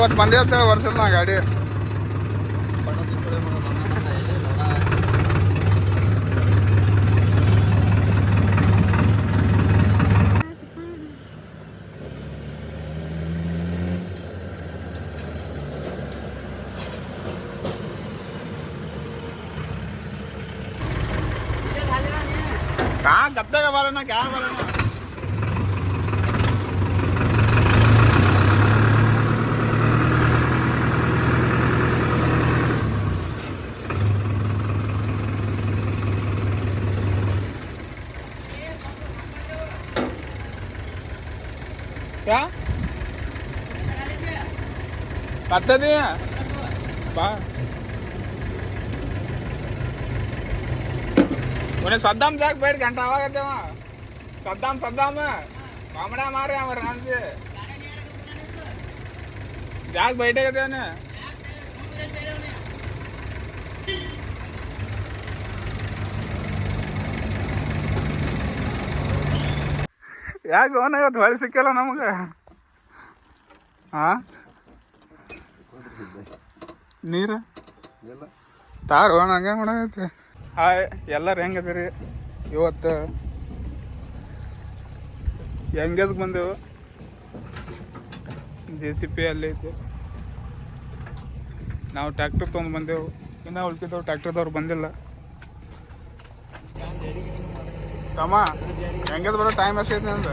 ಇವತ್ತು ಬಂದೇ ಅಂತೇಳಿ ವರ್ಷದ ನಾ ಗಾಡಿ कहाँ गत्ते का वाला ना क्या वाला ना क्या कत्ते दिए बा उन्हें सद्दाम जाके बैठ घंटा हुआ कहते वहाँ सद्दाम सद्दाम कामड़ा मार रहे हैं हमारे नाम से जाग बैठे कहते उन्हें ಯಾಕೆ ಅವನ ಇವತ್ತು ಹೊಳೆ ಸಿಕ್ಕಲ್ಲ ನಮಗೆ? ಹಾಂ ನೀರು? ತಾರು ಅಣ್ಣ ಹಂಗೆ ಮಾಡೈತೆ ಹಾಯ್, ಎಲ್ಲರೂ ಹೆಂಗದಿರಿ ಇವತ್ತು ಹೆಂಗದ್ ಬಂದೆವು. ಜೆ ಸಿ ಪಿ ಅಲ್ಲಿ ಐತಿ. ನಾವು ಟ್ಯಾಕ್ಟರ್ ತೊಗೊಂಡು ಬಂದೆವು. ಇನ್ನೂ ಉಳ್ಕಿದ್ದವು ಟ್ಯಾಕ್ಟರ್ದವ್ರು ಬಂದಿಲ್ಲ. ತಮ್ಮ ಹೆಂಗದ್ ಬರೋ ಟೈಮ್ ಎಷ್ಟೈತಿ ಅಂತ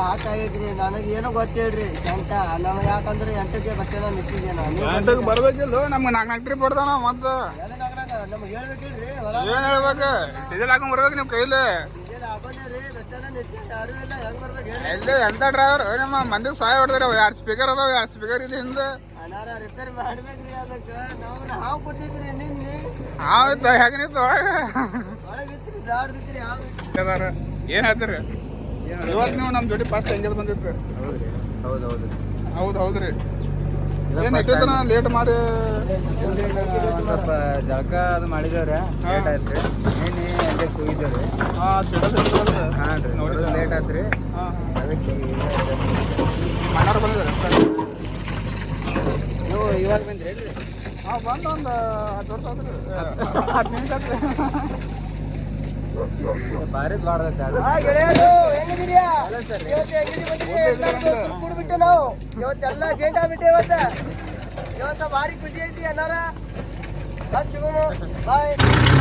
ಹಾಕಾಗೈತ್ರಿ ನನಗೆ ಏನು ಗೊತ್ತೇಳ್ರಿ ಶಂಕ. ನಮಗೆ ಯಾಕಂದ್ರೆ ಎಂಟಕ್ಕೆ ಬರ್ತೇನೆ ನಿಂತಿದ್ದೆ ನಾನು. ಗಂಟೆಗೆ ಬರ್ಬೇಕಿಲ್ಲ. ನಮ್ಗೆ ನಾಲ್ಕು ನಾಲ್ಕು ಟ್ರಿಪ್ ಹೊಡ್ದಾನ ಮತ್ತೆ. ನಮಗೆ ಹೇಳ್ಬೇಕಿಲ್ರಿ ಏನ್ ಹೇಳ್ಬೇಕು? ಡೀಸೆಲ್ ಹಾಕೊಂಡ್ ಬರ್ಬೇಕು ನಿಮ್ ಕೈಲಿ. ಹೆಂಗ್ ಎಲ್ಲಿ ಎಂತ ಡ್ರೈವರ್ ನಮ್ಮ ಮಂದಿ ಸಹಾಯ ಹೊಡೆದ್ರಿ ಎರಡು ಸ್ಪೀಕರ್ ಅದಾವ ಎರಡು ಸ್ಪೀಕರ್ ಇಲ್ಲಿ ಹಿಂದೆ? ಇತ್ತು ಹೇಗೆ ನಿಂತು ಒಳಗೆ ಏನ್ ಹೇಳ್ತೀರಿ? ಇವತ್ತು ನೀವು ನಮ್ಮ ಜೋಡಿ ಫಸ್ಟ್ ಹೆಂಗದ್ ಬಂದಿತ್ತು? ಹೌದ್ರಿ ಹೌದು ಹೌದು ಹೌದು ಹೌದ್ರಿ. ಏನ್ ಇಟ್ಟಿರ್ತಾನ ಲೇಟ್ ಮಾಡಿ ಸ್ವಲ್ಪ ಜಳಕ ಅದು ಮಾಡಿದೇವ್ರಿ ಲೇಟ್ ಆಯ್ತ್ರಿ. ನಿನ್ನೆ ಎಂಟಕ್ಕೆ ಹೋಗಿದ್ದೇವ್ರಿ ಹಾಂ ರೀ ನೋಡಿದ್ರೆ? ಲೇಟ್ ಆಯ್ತು ಹಾಂ ಅದಕ್ಕೆ ಮಣ್ಣಾರು ಬಂದಿದ್ದಾರೆ ನೀವು ಇವಾಗ ಬಂದ್ರಿ ಹಾಂ ಬಂದು ಒಂದು ಹತ್ತು ವರ್ಷ ಆದ್ರಿ ಹತ್ತು ನಿಮಿಷ ಆತ್ರಿ. ಭಾರಿ ಇವತ್ತೆಲ್ಲ ಚೇಂಜ್ ಆಗ್ಬಿಟ್ಟೆ ಇವತ್ತ. ಇವತ್ತ ಭಾರಿ ಖುಷಿ ಐತಿ 来起喽来。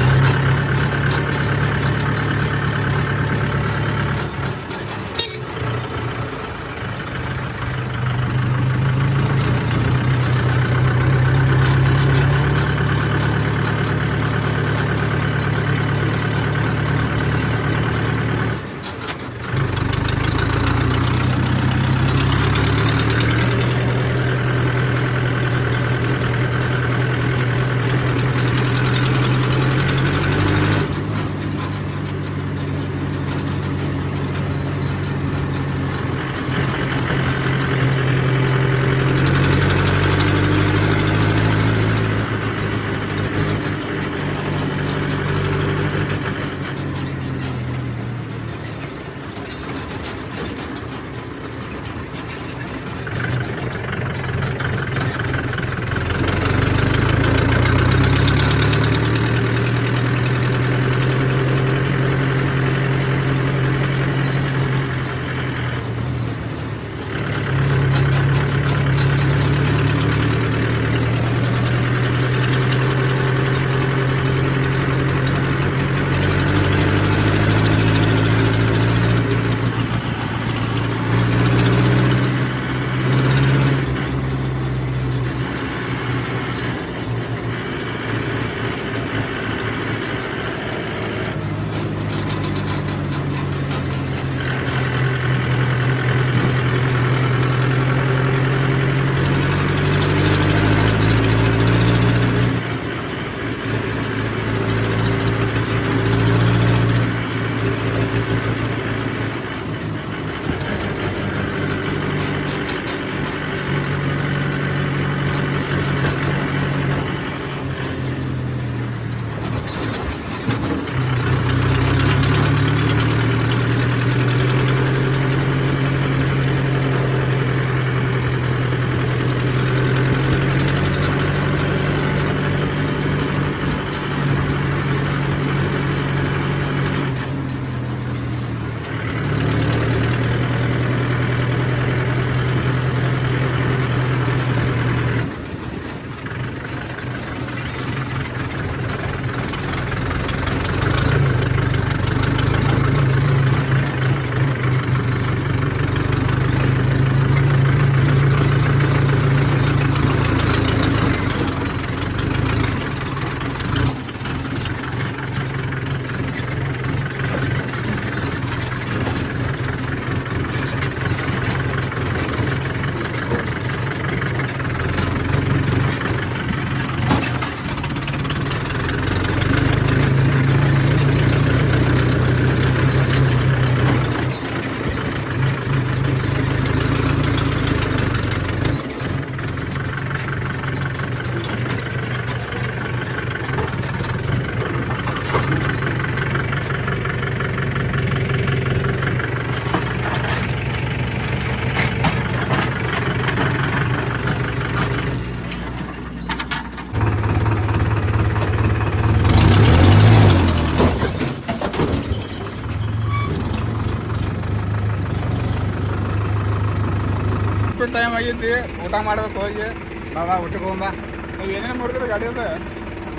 ಊಟದ ಟೈಮ್ ಆಗೈತಿ ಊಟ ಮಾಡ್ಬೇಕು ಹೋಗಿ. ಬಾಬಾ ಊಟಕ್ಕೆ ಹೋಗ್ಬಾ ನೀವು ಏನೇನು ಮುರಿದ್ರಿ ಗಾಡಿ ಅದ?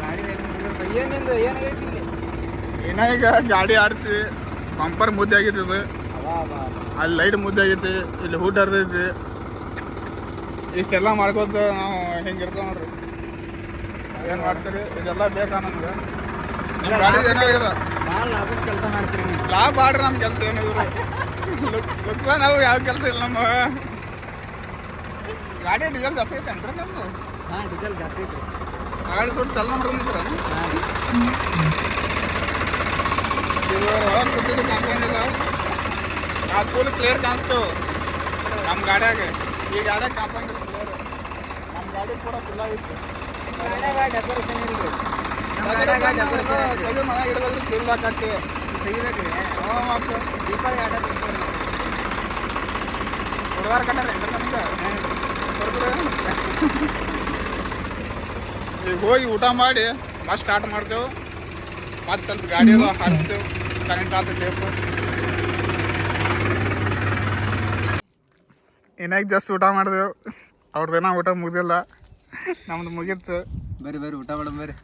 ಗಾಡಿ ಏನಿಂದು ಏನಾಗೈತಿ ಇಲ್ಲಿ? ಏನ ಈಗ ಗಾಡಿ ಆಡಿಸಿ ಬಂಪರ್ ಮುದ್ದೆ ಆಗೈತಿ ಇದು ಬಾ ಅಲ್ಲಿ ಲೈಟ್ ಮುದ್ದೆ ಆಗೈತಿ ಇಲ್ಲಿ ಊಟ ಹರಿದೈತಿ ಇಷ್ಟೆಲ್ಲ ಮಾಡ್ಕೋತ ನಾವು ಹಿಂಗಿರ್ತಾವ ನೋಡ್ರಿ. ಏನು ಮಾಡ್ತೀರಿ? ಇದೆಲ್ಲ ಬೇಕಾ ನಮ್ಗೆ? ನಿಮ್ಮ ಗಾಡಿ ಭಾಳ ಲಾಭದ ಕೆಲಸ ಮಾಡ್ತೀರಿ ಲಾಭ ಆಡ್ರಿ ನಮ್ಮ ಕೆಲಸ ಏನಿದ್ರು. ಕೆಲಸ ನಾವು ಯಾವ ಕೆಲಸ ಇಲ್ಲ ನಮ್ಮ ಗಾಡಿ ಡೀಸೆಲ್ ಜಾಸ್ತಿ ಐತೆ ಐತೇನ್ರಿ ನಮ್ದು? ಹಾಂ ಡೀಸೆಲ್ ಜಾಸ್ತಿ ಐತ್ರಿ. ಗಾಡಿ ಸ್ವಲ್ಪ ಚಲನ ಮಾಡ್ಕೊಂಡಿದ್ರ ಇದು ಒಳಗೆ ಕೂತಿದ್ದು ಕಾಣ್ತಾನಿಲ್ಲ ಆ ಕೂಲ್ ಕ್ಲಿಯರ್ ಕಾಣಿಸ್ತು ನಮ್ಮ ಗಾಡ್ಯಾಗ. ಈ ಗಾಡ್ಯಾಗ ಕಾಣ್ಸಂಗಿಲ್ಲ ಕ್ಲಿಯರ್ ನಮ್ಮ ಗಾಡಿ ಕೂಡ ಫುಲ್ ಆಗಿತ್ತು. ಡೆಕೋರೇಷನ್ ಇಲ್ರಿ ತೆಗೆದು ಮನೆ ಕಿಲ್ಲ ಕಟ್ಟಿ. ತೆಗಿಬೇಕ್ರಿ. ಹ್ಞೂ ಮತ್ತು? ದೀಪಾವಳಿ ಆಟ ಹುಡುಗಾರ ಕಟ್ಟಾರ ನಮ್ಗೆ ಈಗ ಹೋಗಿ ಊಟ ಮಾಡಿ ಮತ್ತೆ ಸ್ಟಾರ್ಟ್ ಮಾಡ್ತೇವೆ. ಮತ್ತೆ ಸ್ವಲ್ಪ ಗಾಡಿ ಅದು ಹಾರಿಸ್ತೇವೆ. ಕರೆಂಟ್ ಆತ ಟೇಪು ಇನ್ನಾಗ ಜಸ್ಟ್ ಊಟ ಮಾಡಿದೆವು. ಅವ್ರದ್ದೇನ ಊಟ ಮುಗಿದಿಲ್ಲ. ನಮ್ದು ಮುಗಿತ್ತು ಬೇರೆ ಬೇರೆ ಊಟ ಮಾಡೋಣ ಬರ್ರಿ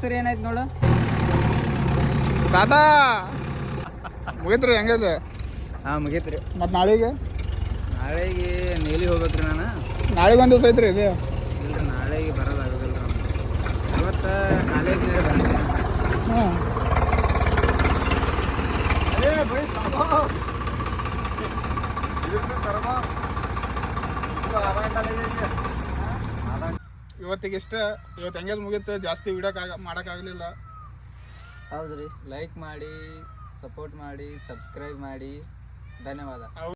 ಹೆಸರು ಏನಾಯ್ತು ನೋಡು. ಟಾಟಾ ಮುಗೀತ್ರಿ ಹೆಂಗಿದೆ ಹಾಂ ಮುಗೀತ್ರಿ. ಮತ್ತು ನಾಳೆಗೆ? ನಾಳೆಗೆ ನೀಲಿ ಹೋಗ್ಬೇಕ್ರಿ ನಾನು. ನಾಳೆಗೆ ಒಂದು ದಿವಸ ಐತ್ರಿ ಇದು? ಇಲ್ರಿ ನಾಳೆಗೆ ಬರೋದಾಗೋದಿಲ್ಲ ರೀ ಇವತ್ತು ಕಾಲೇಜ್ ಬಂದೆ ಹ್ಞೂ ಇವತ್ತಿಗೆ ಇಷ್ಟ. ಇವತ್ತು ಹೆಂಗೇದು ಮುಗೀತು? ಜಾಸ್ತಿ ವಿಡಿಯೋ ಮಾಡೋಕ್ಕಾಗಲಿಲ್ಲ. ಹೌದ್ರಿ. ಲೈಕ್ ಮಾಡಿ ಸಪೋರ್ಟ್ ಮಾಡಿ ಸಬ್ಸ್ಕ್ರೈಬ್ ಮಾಡಿ. ಧನ್ಯವಾದ.